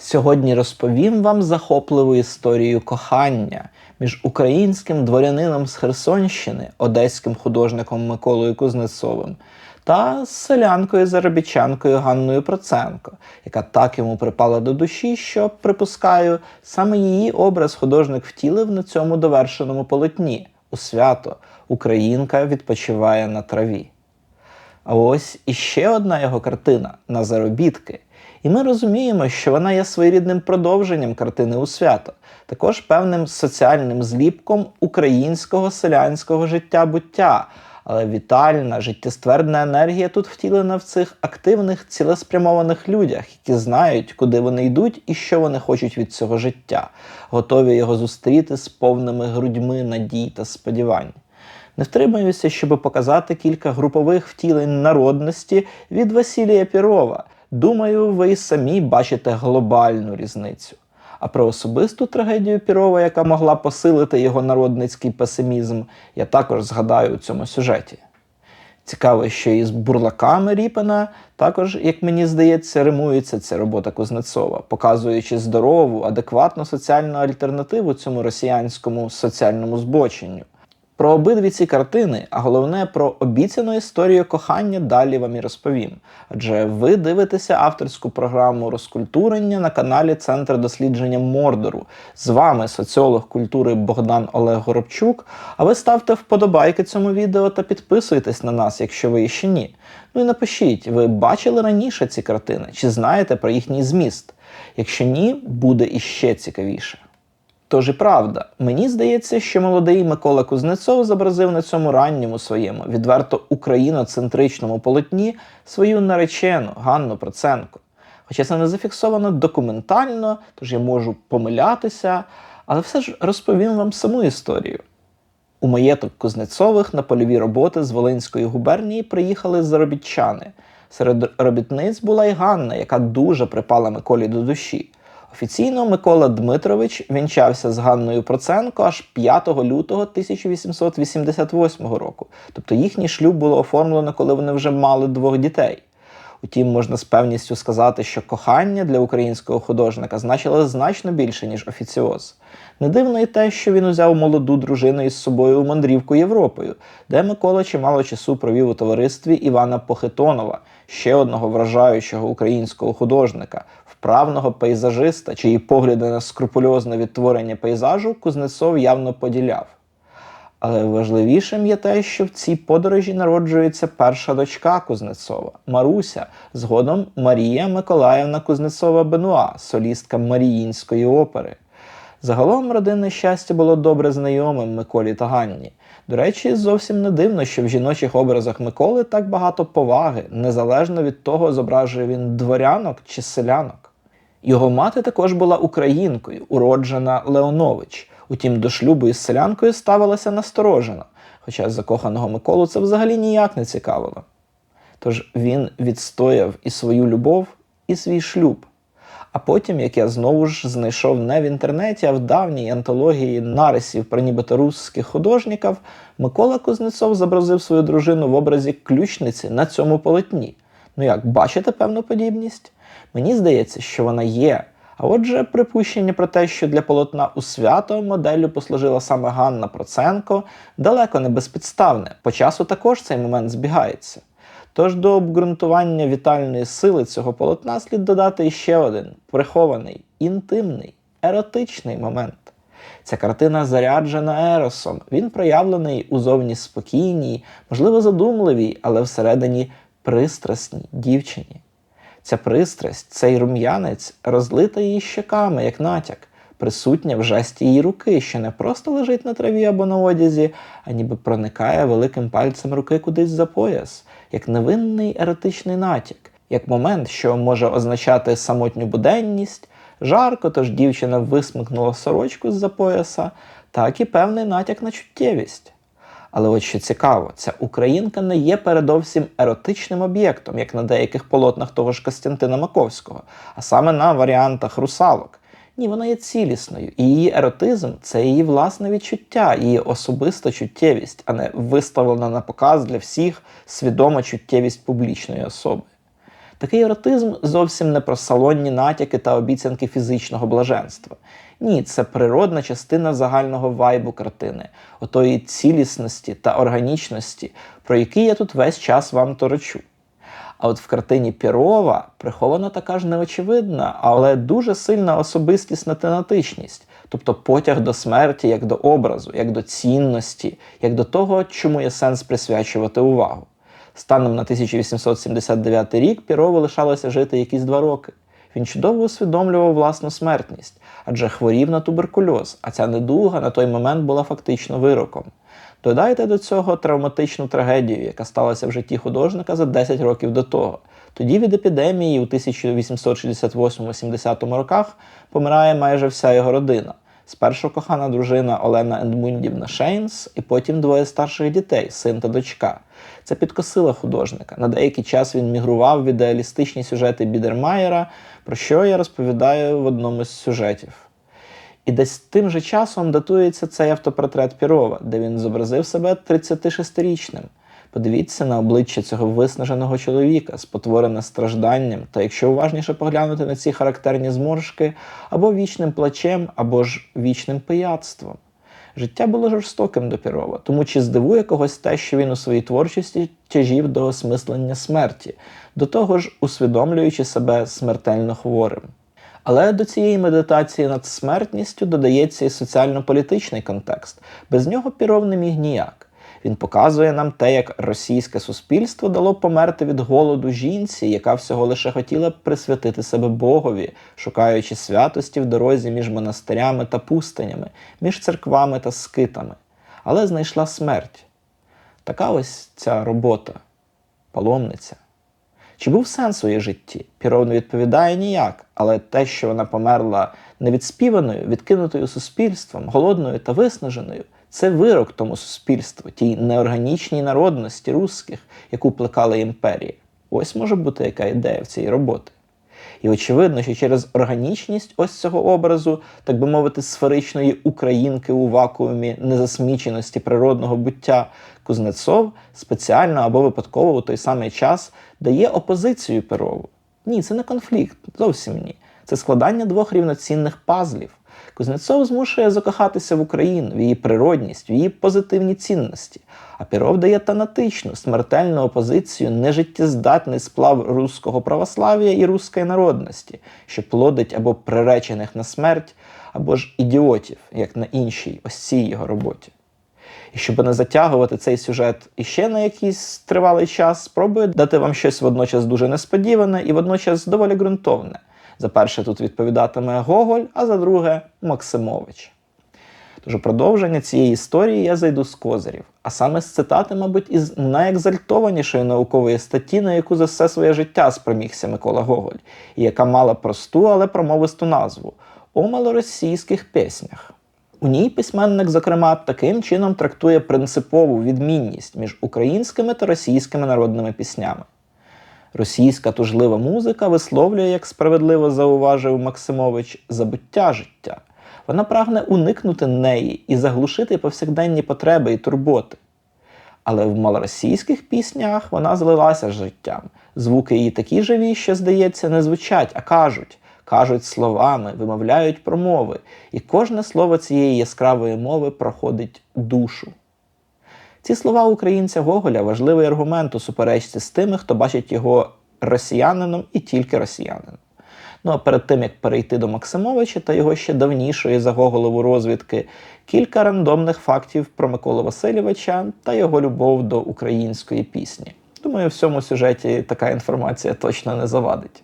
Сьогодні розповім вам захопливу історію кохання між українським дворянином з Херсонщини, одеським художником Миколою Кузнецовим, та селянкою заробітчанкою Ганною Проценко, яка так йому припала до душі, що, припускаю, саме її образ художник втілив на цьому довершеному полотні у свято Українка відпочиває на траві. А ось іще одна його картина на заробітки. І ми розуміємо, що вона є своєрідним продовженням картини у свято, також певним соціальним зліпком українського селянського життя буття. Але вітальна, життєствердна енергія тут втілена в цих активних, цілеспрямованих людях, які знають, куди вони йдуть і що вони хочуть від цього життя, готові його зустріти з повними грудьми надій та сподівань. Не втримаюся, щоб показати кілька групових втілень народності від Василія Пірова. Думаю, ви самі бачите глобальну різницю. А про особисту трагедію Пірова, яка могла посилити його народницький песимізм, я також згадаю у цьому сюжеті. Цікаво, що із бурлаками Ріпена також, як мені здається, римується ця робота Кузнецова, показуючи здорову, адекватну соціальну альтернативу цьому росіянському соціальному збоченню. Про обидві ці картини, а головне про обіцяну історію кохання далі вам і розповім. Адже ви дивитеся авторську програму розкультурення на каналі Центр дослідження Мордору. З вами соціолог культури Богдан Олег Горобчук. А ви ставте вподобайки цьому відео та підписуйтесь на нас, якщо ви ще ні. Ну і напишіть, ви бачили раніше ці картини, чи знаєте про їхній зміст? Якщо ні, буде іще цікавіше. Тож і правда, мені здається, що молодий Микола Кузнецов зобразив на цьому ранньому своєму відверто україноцентричному полотні свою наречену Ганну Проценко. Хоча це не зафіксовано документально, тож я можу помилятися, але все ж розповім вам саму історію. У маєток Кузнецових на польові роботи з Волинської губернії приїхали заробітчани. Серед робітниць була й Ганна, яка дуже припала Миколі до душі. Офіційно Микола Дмитрович вінчався з Ганною Проценко аж 5 лютого 1888 року. Тобто їхній шлюб було оформлено, коли вони вже мали двох дітей. Утім, можна з певністю сказати, що кохання для українського художника значило значно більше, ніж офіціоз. Не дивно і те, що він узяв молоду дружину із собою у мандрівку Європою, де Микола чимало часу провів у товаристві Івана Похитонова, ще одного вражаючого українського художника, вправного пейзажиста, чиї погляди на скрупульозне відтворення пейзажу Кузнецов явно поділяв. Але важливішим є те, що в цій подорожі народжується перша дочка Кузнецова Маруся, згодом Марія Миколаївна Кузнецова Бенуа, солістка Маріїнської опери. Загалом родинне щастя було добре знайомим Миколі та Ганні. До речі, зовсім не дивно, що в жіночих образах Миколи так багато поваги, незалежно від того, зображує він дворянок чи селянок. Його мати також була українкою, уроджена Леонович. Утім, до шлюбу із селянкою ставилася насторожено, хоча закоханого Миколу це взагалі ніяк не цікавило. Тож він відстояв і свою любов, і свій шлюб. А потім, як я знову ж знайшов не в інтернеті, а в давній антології нарисів про нібито русських художників, Микола Кузнецов зобразив свою дружину в образі ключниці на цьому полотні. Ну як, бачите певну подібність? Мені здається, що вона є. А отже, припущення про те, що для полотна у свято моделлю послужила саме Ганна Проценко, далеко не безпідставне. По часу також цей момент збігається. Тож до обґрунтування вітальної сили цього полотна слід додати ще один прихований, інтимний, еротичний момент. Ця картина заряджена еросом. Він проявлений у зовні спокійній, можливо, задумливій, але всередині пристрасній дівчині. Ця пристрасть, цей рум'янець розлита її щеками, як натяк, присутня в жесті її руки, що не просто лежить на траві або на одязі, а ніби проникає великим пальцем руки кудись за пояс, як невинний еротичний натяк, як момент, що може означати самотню буденність, жарко, тож дівчина висмикнула сорочку з-за пояса, так і певний натяк на чуттєвість. Але от що цікаво, ця українка не є передовсім еротичним об'єктом, як на деяких полотнах того ж Костянтина Маковського, а саме на варіантах русалок. Ні, вона є цілісною, і її еротизм це її власне відчуття, її особиста чуттєвість, а не виставлена на показ для всіх свідома чуттєвість публічної особи. Такий еротизм зовсім не про салонні натяки та обіцянки фізичного блаженства. Ні, це природна частина загального вайбу картини, отої цілісності та органічності, про які я тут весь час вам торочу. А от в картині Пірова прихована така ж неочевидна, але дуже сильна особистісна тематичність, тобто потяг до смерті як до образу, як до цінності, як до того, чому є сенс присвячувати увагу. Станом на 1879 рік Пірову лишалося жити якісь два роки. Він чудово усвідомлював власну смертність, адже хворів на туберкульоз, а ця недуга на той момент була фактично вироком. Додайте до цього травматичну трагедію, яка сталася в житті художника за 10 років до того. Тоді від епідемії у 1868-70 роках помирає майже вся його родина. Спершу кохана дружина Олена Ендмундівна Шейнс, і потім двоє старших дітей, син та дочка. Це підкосило художника. На деякий час він мігрував в ідеалістичні сюжети Бідермаєра, про що я розповідаю в одному з сюжетів. І десь тим же часом датується цей автопортрет Пірова, де він зобразив себе 36-річним. Подивіться на обличчя цього виснаженого чоловіка, спотворене стражданням, та якщо уважніше поглянути на ці характерні зморшки, або вічним плачем, або ж вічним пияцтвом. Життя було жорстоким до Пірова, тому чи здивує когось те, що він у своїй творчості тяжів до осмислення смерті, до того ж усвідомлюючи себе смертельно хворим. Але до цієї медитації над смертністю додається і соціально-політичний контекст. Без нього Піров не міг ніяк. Він показує нам те, як російське суспільство дало померти від голоду жінці, яка всього лише хотіла присвятити себе Богові, шукаючи святості в дорозі між монастирями та пустинями, між церквами та скитами, але знайшла смерть. Така ось ця робота, паломниця. Чи був сенс у її житті? Піров не відповідає ніяк, але те, що вона померла невідспіваною, відкинутою суспільством, голодною та виснаженою, це вирок тому суспільству, тій неорганічній народності русських, яку плекала імперія. Ось може бути яка ідея в цій роботи. І очевидно, що через органічність ось цього образу, так би мовити, сферичної українки у вакуумі незасміченості природного буття, Кузнецов спеціально або випадково у той самий час дає опозицію Перову. Ні, це не конфлікт, зовсім ні. Це складання двох рівноцінних пазлів. Кузнецов змушує закохатися в Україну, в її природність, в її позитивні цінності. А Піров дає танатичну, смертельну опозицію, нежиттєздатний сплав руського православ'я і руської народності, що плодить або приречених на смерть, або ж ідіотів, як на іншій ось цій його роботі. І щоб не затягувати цей сюжет іще на якийсь тривалий час, спробую дати вам щось водночас дуже несподіване і водночас доволі ґрунтовне. За перше тут відповідатиме Гоголь, а за друге Максимович. Тож у продовження цієї історії я зайду з козирів, а саме з цитати, мабуть, із найекзальтованішої наукової статті, на яку за все своє життя спромігся Микола Гоголь, і яка мала просту, але промовисту назву у малоросійських піснях. У ній письменник, зокрема, таким чином трактує принципову відмінність між українськими та російськими народними піснями. Російська тужлива музика висловлює, як справедливо зауважив Максимович, забуття життя. Вона прагне уникнути неї і заглушити повсякденні потреби і турботи. Але в малоросійських піснях вона злилася з життям. Звуки її такі живі, що, здається, не звучать, а кажуть, кажуть словами, вимовляють промови, і кожне слово цієї яскравої мови проходить душу. Ці слова українця Гоголя важливий аргумент у суперечці з тими, хто бачить його росіянином і тільки росіянином. Ну а перед тим як перейти до Максимовича та його ще давнішої за Гоголову розвідки, кілька рандомних фактів про Миколу Васильовича та його любов до української пісні. Думаю, в цьому сюжеті така інформація точно не завадить.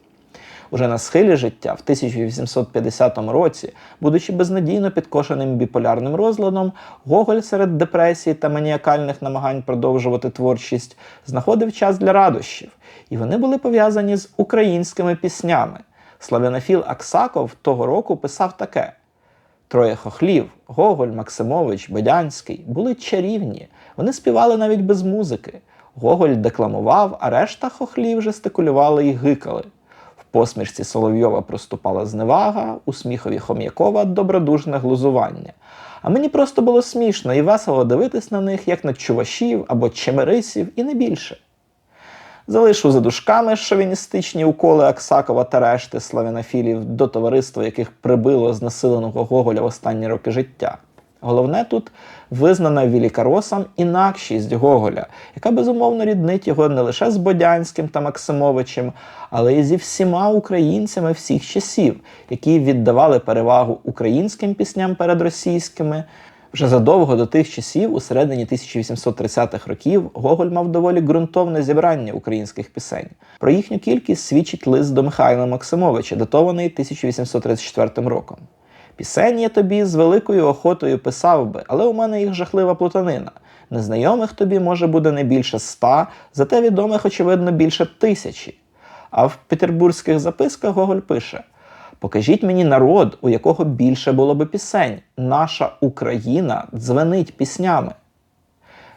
Уже на схилі життя в 1850 році, будучи безнадійно підкошеним біполярним розладом, Гоголь серед депресії та маніакальних намагань продовжувати творчість знаходив час для радощів, і вони були пов'язані з українськими піснями. Славянофіл Аксаков того року писав таке: Троє хохлів, Гоголь, Максимович, Бодянський були чарівні. Вони співали навіть без музики. Гоголь декламував, а решта хохлів жестикулювали і гикали. Посмішці Соловйова проступала зневага, у сміхові Хом'якова добродушне глузування. А мені просто було смішно і весело дивитись на них, як на чувашів або чемерисів, і не більше. Залишу за дужками шовіністичні уколи Аксакова та решти славянофілів до товариства, яких прибило знесиленого Гоголя в останні роки життя. Головне тут визнана Вілікаросом інакшість Гоголя, яка безумовно ріднить його не лише з Бодянським та Максимовичем, але й зі всіма українцями всіх часів, які віддавали перевагу українським пісням перед російськими. Вже задовго до тих часів, у середині 1830-х років, Гоголь мав доволі ґрунтовне зібрання українських пісень. Про їхню кількість свідчить лист до Михайла Максимовича, датований 1834 роком. Пісень я тобі з великою охотою писав би, але у мене їх жахлива плутанина. Незнайомих тобі може буде не більше ста, зате відомих, очевидно, більше тисячі. А в петербурзьких записках Гоголь пише: Покажіть мені народ, у якого більше було би пісень. Наша Україна дзвенить піснями.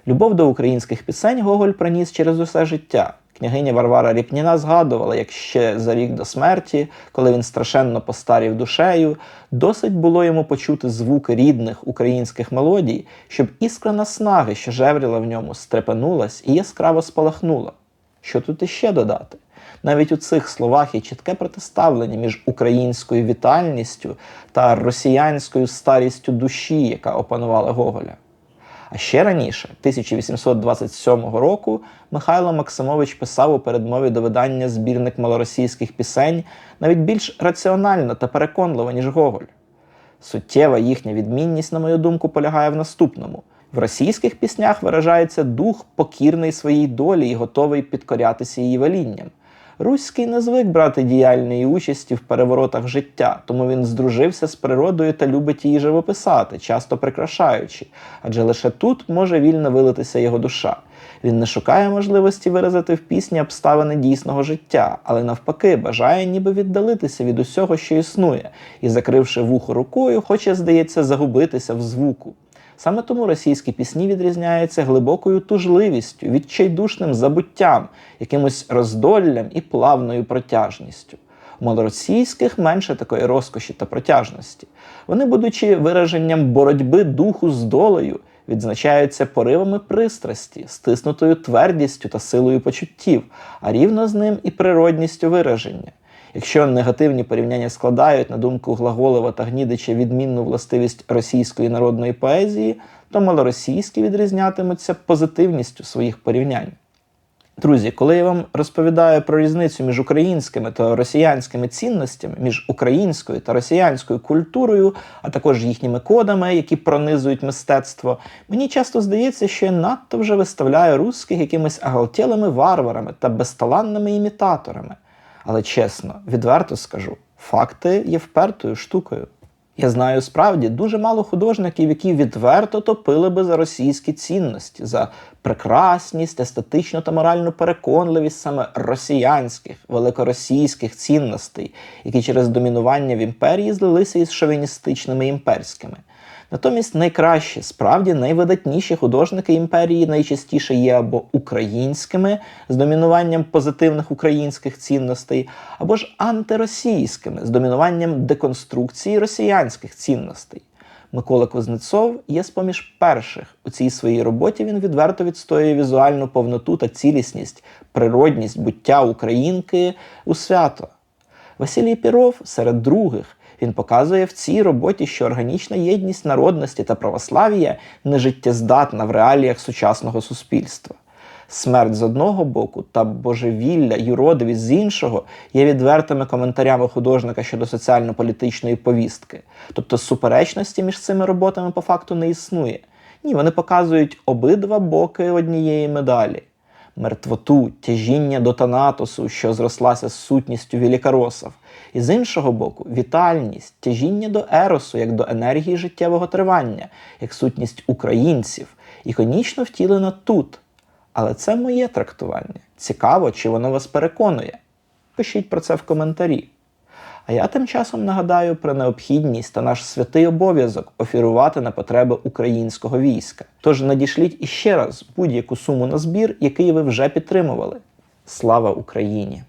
Любов до українських пісень Гоголь приніс через усе життя. Княгиня Варвара Ріпніна згадувала, як ще за рік до смерті, коли він страшенно постарів душею, досить було йому почути звуки рідних українських мелодій, щоб іскра наснаги, що жевріла в ньому, стрепенулась і яскраво спалахнула. Що тут іще додати? Навіть у цих словах є чітке протиставлення між українською вітальністю та росіянською старістю душі, яка опанувала Гоголя. А ще раніше, 1827 року, Михайло Максимович писав у передмові до видання збірник малоросійських пісень навіть більш раціонально та переконливо, ніж Гоголь. Суттєва їхня відмінність, на мою думку, полягає в наступному: в російських піснях виражається дух покірний своїй долі і готовий підкорятися її велінням. Руський не звик брати діяльної участі в переворотах життя, тому він здружився з природою та любить її живописати, часто прикрашаючи, адже лише тут може вільно вилитися його душа. Він не шукає можливості виразити в пісні обставини дійсного життя, але навпаки бажає ніби віддалитися від усього, що існує, і, закривши вухо рукою, хоче, здається, загубитися в звуку. Саме тому російські пісні відрізняються глибокою тужливістю, відчайдушним забуттям, якимось роздоллям і плавною протяжністю. Малоросійських менше такої розкоші та протяжності. Вони, будучи вираженням боротьби духу з долею, відзначаються поривами пристрасті, стиснутою твердістю та силою почуттів, а рівно з ним і природністю вираження. Якщо негативні порівняння складають, на думку Глаголева та Гнідича, відмінну властивість російської народної поезії, то малоросійські відрізнятимуться позитивністю своїх порівнянь. Друзі, коли я вам розповідаю про різницю між українськими та росіянськими цінностями, між українською та росіянською культурою, а також їхніми кодами, які пронизують мистецтво, мені часто здається, що я надто вже виставляю русських якимись агалтєлими варварами та безталанними імітаторами. Але чесно, відверто скажу, факти є впертою штукою. Я знаю справді дуже мало художників, які відверто топили би за російські цінності, за прекрасність, естетичну та моральну переконливість саме росіянських, великоросійських цінностей, які через домінування в імперії злилися із шовіністичними імперськими. Натомість найкращі, справді найвидатніші художники імперії найчастіше є або українськими з домінуванням позитивних українських цінностей, або ж антиросійськими з домінуванням деконструкції росіянських цінностей. Микола Кузнецов є з поміж перших. У цій своїй роботі він відверто відстоює візуальну повноту та цілісність, природність буття українки у свято. Василій Піров серед других. Він показує в цій роботі, що органічна єдність народності та православ'я нежиттєздатна в реаліях сучасного суспільства. Смерть з одного боку та божевілля юродивість з іншого є відвертими коментарями художника щодо соціально-політичної повістки. Тобто суперечності між цими роботами по факту не існує. Ні, вони показують обидва боки однієї медалі. Мертвоту, тяжіння до Танатосу, що зрослася з сутністю Вілікаросов, і з іншого боку, вітальність, тяжіння до еросу, як до енергії життєвого тривання, як сутність українців, іконічно втілена тут. Але це моє трактування. Цікаво, чи воно вас переконує. Пишіть про це в коментарі. А я тим часом нагадаю про необхідність та наш святий обов'язок офірувати на потреби українського війська. Тож надішліть іще раз будь-яку суму на збір, який ви вже підтримували. Слава Україні!